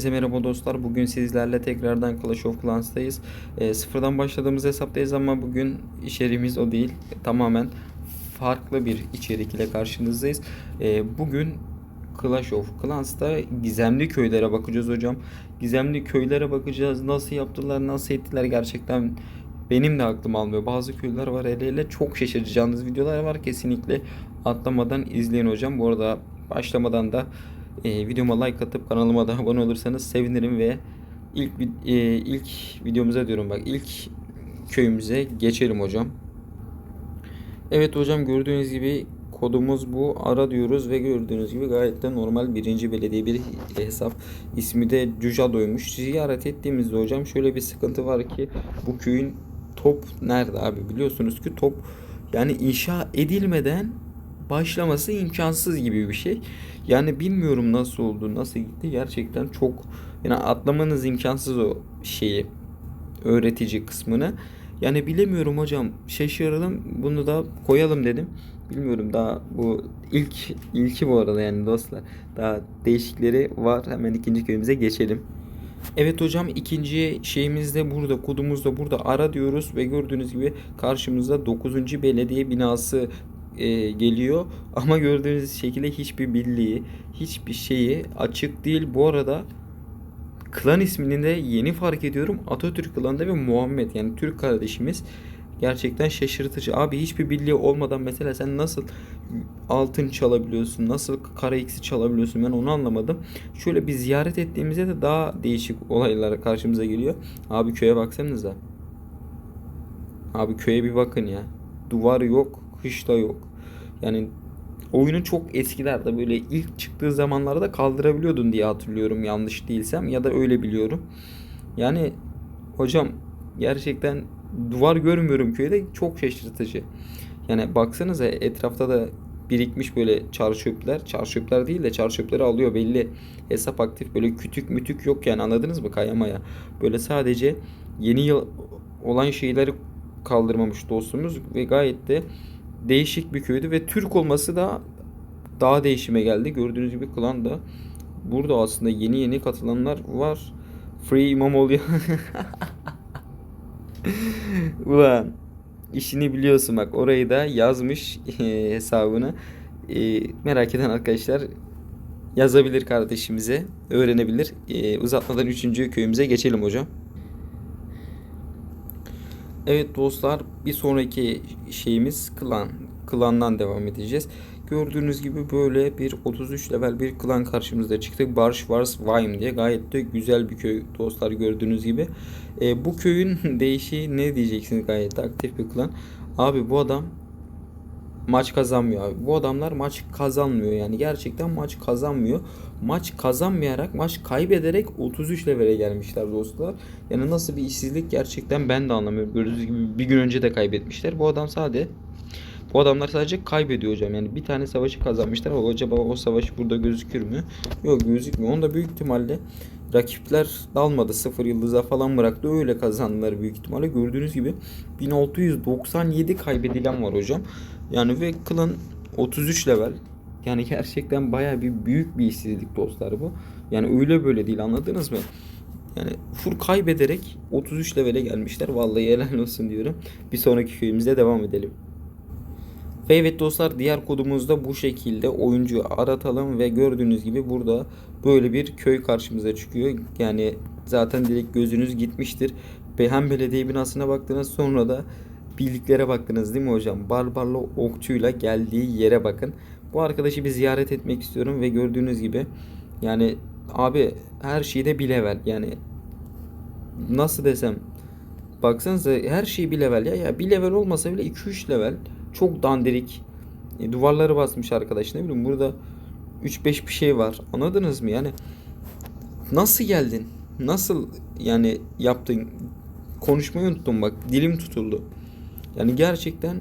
Herkese merhaba dostlar. Bugün sizlerle tekrardan Clash of Clans'tayız. E, sıfırdan başladığımız hesaptayız ama bugün içeriğimiz o değil. Tamamen farklı bir içerik ile karşınızdayız. E, bugün Clash of Clans'ta gizemli köylere bakacağız hocam. Gizemli köylere bakacağız. Nasıl yaptılar, nasıl ettiler gerçekten benim de aklım almıyor. Bazı köyler var hele hele çok şaşıracağınız videolar var. Kesinlikle atlamadan izleyin hocam. Bu arada başlamadan da e, videoma like atıp kanalıma da abone olursanız sevinirim ve ilk e, ilk videomuza diyorum bak ilk köyümüze geçelim hocam. Evet hocam gördüğünüz gibi kodumuz bu ara diyoruz ve gördüğünüz gibi gayet de normal birinci belediye bir hesap ismi de Cujado'ymuş. Ziyaret ettiğimizde hocam şöyle bir sıkıntı var ki bu köyün top nerede abi biliyorsunuz ki top yani inşa edilmeden başlaması imkansız gibi bir şey. Yani bilmiyorum nasıl oldu, nasıl gitti. Gerçekten çok yani atlamanız imkansız o şeyi öğretici kısmını. Yani bilemiyorum hocam. Şaşırdım. Bunu da koyalım dedim. Bilmiyorum daha bu ilk ilki bu arada yani dostlar. Daha değişikleri var. Hemen ikinci köyümüze geçelim. Evet hocam ikinci şeyimiz de burada kodumuz da burada ara diyoruz ve gördüğünüz gibi karşımızda 9. belediye binası e, geliyor. Ama gördüğünüz şekilde hiçbir birliği hiçbir şeyi açık değil. Bu arada klan ismini de yeni fark ediyorum. Atatürk klanında ve Muhammed yani Türk kardeşimiz gerçekten şaşırtıcı. Abi hiçbir birliği olmadan mesela sen nasıl altın çalabiliyorsun nasıl kara eksi çalabiliyorsun ben onu anlamadım. Şöyle bir ziyaret ettiğimizde de daha değişik olaylar karşımıza geliyor. Abi köye baksanıza. Abi köye bir bakın ya. Duvar yok kış da yok yani oyunu çok eskilerde böyle ilk çıktığı zamanlarda kaldırabiliyordun diye hatırlıyorum yanlış değilsem ya da öyle biliyorum. Yani hocam gerçekten duvar görmüyorum köyde çok şaşırtıcı. Yani baksanıza etrafta da birikmiş böyle çarşöpler. Çarşöpler değil de çarşöpleri alıyor belli. Hesap aktif böyle kütük mütük yok yani anladınız mı kayamaya. Böyle sadece yeni yıl olan şeyleri kaldırmamış dostumuz ve gayet de değişik bir köydü ve Türk olması da daha değişime geldi. Gördüğünüz gibi klan da burada aslında yeni yeni katılanlar var. Free imam oluyor. Ulan işini biliyorsun bak orayı da yazmış e, hesabını. E, merak eden arkadaşlar yazabilir kardeşimize, öğrenebilir. E, uzatmadan 3. köyümüze geçelim hocam. Evet dostlar bir sonraki şeyimiz klan. Klandan devam edeceğiz. Gördüğünüz gibi böyle bir 33 level bir klan karşımızda çıktı. Barşvarsvaim diye gayet de güzel bir köy dostlar gördüğünüz gibi. E, bu köyün değişiği ne diyeceksiniz gayet de aktif bir klan. Abi bu adam maç kazanmıyor abi. Bu adamlar maç kazanmıyor yani gerçekten maç kazanmıyor. Maç kazanmayarak maç kaybederek 33 levele gelmişler dostlar. Yani nasıl bir işsizlik gerçekten ben de anlamıyorum. Gördüğünüz gibi bir gün önce de kaybetmişler. Bu adam sadece bu adamlar sadece kaybediyor hocam. Yani bir tane savaşı kazanmışlar ama acaba o savaş burada gözükür mü? Yok gözükmüyor. Onu da büyük ihtimalle rakipler dalmadı. Sıfır yıldıza falan bıraktı. Öyle kazandılar büyük ihtimalle. Gördüğünüz gibi 1697 kaybedilen var hocam. Yani ve klan 33 level. Yani gerçekten baya bir büyük bir işsizlik dostlar bu. Yani öyle böyle değil anladınız mı? Yani full kaybederek 33 levele gelmişler. Vallahi helal olsun diyorum. Bir sonraki köyümüzde devam edelim. Ve evet dostlar diğer kodumuzda bu şekilde oyuncuyu aratalım ve gördüğünüz gibi burada böyle bir köy karşımıza çıkıyor. Yani zaten direkt gözünüz gitmiştir. Hem belediye binasına baktınız sonra da birliklere baktınız değil mi hocam? Barbarlı okçuyla geldiği yere bakın. Bu arkadaşı bir ziyaret etmek istiyorum ve gördüğünüz gibi yani abi her şeyde bir level yani nasıl desem baksanıza her şey bir level ya ya bir level olmasa bile 2-3 level çok dandirik E, duvarları basmış arkadaş. Ne bileyim burada 3-5 bir şey var. Anladınız mı? Yani nasıl geldin? Nasıl yani yaptın? Konuşmayı unuttum bak dilim tutuldu yani gerçekten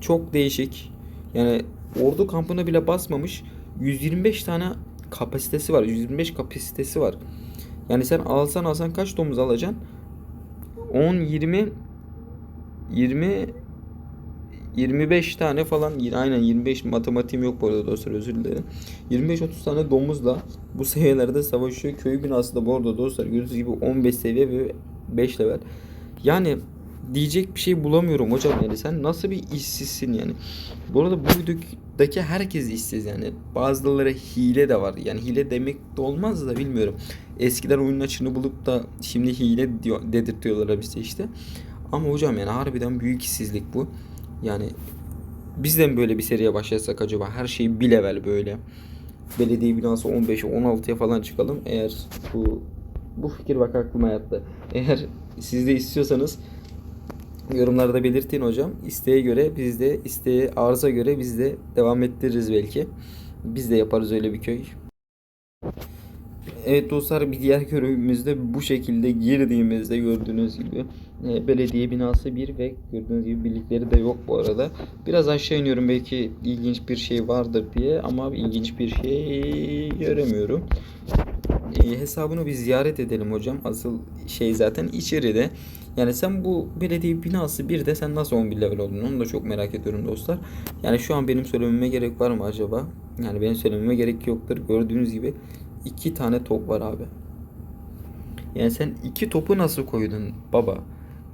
çok değişik yani ordu kampına bile basmamış 125 tane kapasitesi var 125 kapasitesi var yani sen alsan alsan kaç domuz alacaksın 10 20 20 25 tane falan aynen 25 matematiğim yok bu arada dostlar özür dilerim. 25-30 tane domuzla bu seviyelerde savaşıyor. Köy binası da bu arada dostlar gördüğünüz gibi 15 seviye ve 5 level. Yani diyecek bir şey bulamıyorum hocam yani sen nasıl bir işsizsin yani. Bu arada bu videodaki herkes işsiz yani. Bazıları hile de var. Yani hile demek de olmaz da bilmiyorum. Eskiden oyunun açığını bulup da şimdi hile diyor, dedirtiyorlar bize işte. Ama hocam yani harbiden büyük işsizlik bu. Yani biz de mi böyle bir seriye başlasak acaba? Her şey bir level böyle. Belediye binası 15'e 16'ya falan çıkalım. Eğer bu bu fikir bak aklıma yattı. Eğer siz de istiyorsanız yorumlarda belirtin hocam. İsteğe göre biz de isteğe arıza göre biz de devam ettiririz belki. Biz de yaparız öyle bir köy. Evet dostlar bir diğer köyümüzde bu şekilde girdiğimizde gördüğünüz gibi e, belediye binası bir ve gördüğünüz gibi birlikleri de yok bu arada. Biraz aşağı iniyorum belki ilginç bir şey vardır diye ama ilginç bir şey göremiyorum. E, hesabını bir ziyaret edelim hocam. Asıl şey zaten içeride. Yani sen bu belediye binası bir de sen nasıl 11 level oldun onu da çok merak ediyorum dostlar. Yani şu an benim söylememe gerek var mı acaba? Yani benim söylememe gerek yoktur. Gördüğünüz gibi iki tane top var abi. Yani sen iki topu nasıl koydun baba?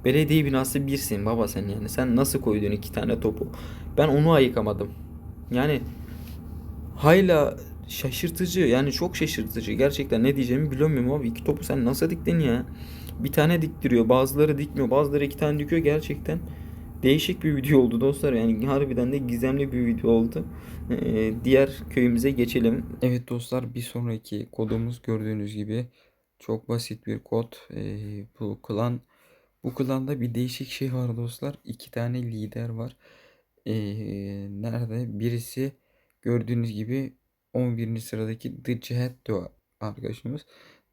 Belediye binası birsin baba sen yani. Sen nasıl koydun iki tane topu? Ben onu ayıkamadım. Yani Hayla şaşırtıcı yani çok şaşırtıcı. Gerçekten ne diyeceğimi bilemiyorum abi. İki topu sen nasıl diktin ya? Bir tane diktiriyor. Bazıları dikmiyor. Bazıları iki tane dikiyor. Gerçekten değişik bir video oldu dostlar. Yani harbiden de gizemli bir video oldu. Ee, diğer köyümüze geçelim. Evet dostlar bir sonraki kodumuz gördüğünüz gibi çok basit bir kod. Ee, bu klan bu klanda bir değişik şey var dostlar. İki tane lider var. Ee, nerede? Birisi gördüğünüz gibi 11. sıradaki The Cihetto arkadaşımız.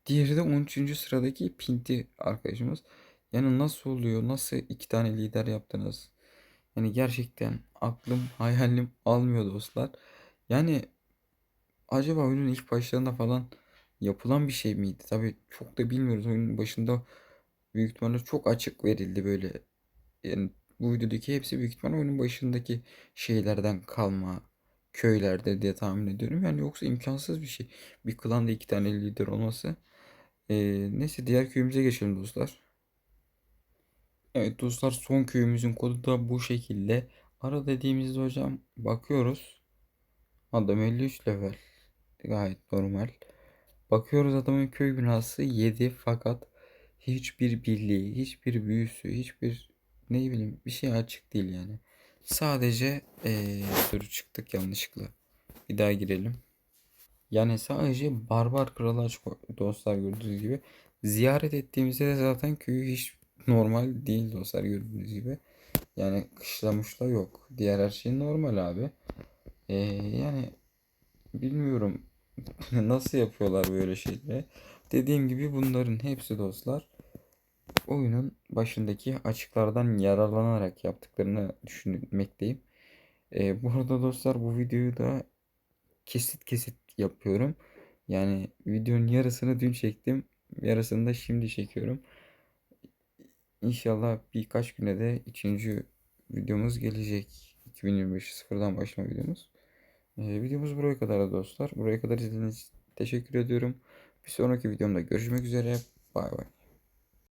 Diğeri de 13. sıradaki Pinti arkadaşımız. Yani nasıl oluyor? Nasıl iki tane lider yaptınız? Yani gerçekten aklım hayalim almıyor dostlar. Yani acaba oyunun ilk başlarında falan yapılan bir şey miydi? Tabii çok da bilmiyoruz. Oyunun başında büyük ihtimalle çok açık verildi böyle. Yani bu videodaki hepsi büyük ihtimalle oyunun başındaki şeylerden kalma köylerde diye tahmin ediyorum. Yani yoksa imkansız bir şey. Bir klanda iki tane lider olması. Ee, neyse diğer köyümüze geçelim dostlar. Evet dostlar son köyümüzün kodu da bu şekilde. Ara dediğimizde hocam bakıyoruz. Adam 53 level. Gayet normal. Bakıyoruz adamın köy binası 7 fakat hiçbir birliği, hiçbir büyüsü, hiçbir ne bileyim bir şey açık değil yani. Sadece ee, dur çıktık yanlışlıkla. Bir daha girelim. Yani sadece barbar kralı açık dostlar gördüğünüz gibi. Ziyaret ettiğimizde de zaten köyü hiç normal değil dostlar gördüğünüz gibi. Yani kışlamışla yok. Diğer her şey normal abi. Ee, yani bilmiyorum nasıl yapıyorlar böyle şeyleri. Dediğim gibi bunların hepsi dostlar oyunun başındaki açıklardan yararlanarak yaptıklarını düşünmekteyim. Ee, bu arada dostlar bu videoyu da kesit kesit yapıyorum. Yani videonun yarısını dün çektim. Yarısını da şimdi çekiyorum. İnşallah birkaç güne de ikinci videomuz gelecek. 2025 sıfırdan başlama videomuz. Ee, videomuz buraya kadar dostlar. Buraya kadar izlediğiniz için teşekkür ediyorum. Bir sonraki videomda görüşmek üzere. Bay bay.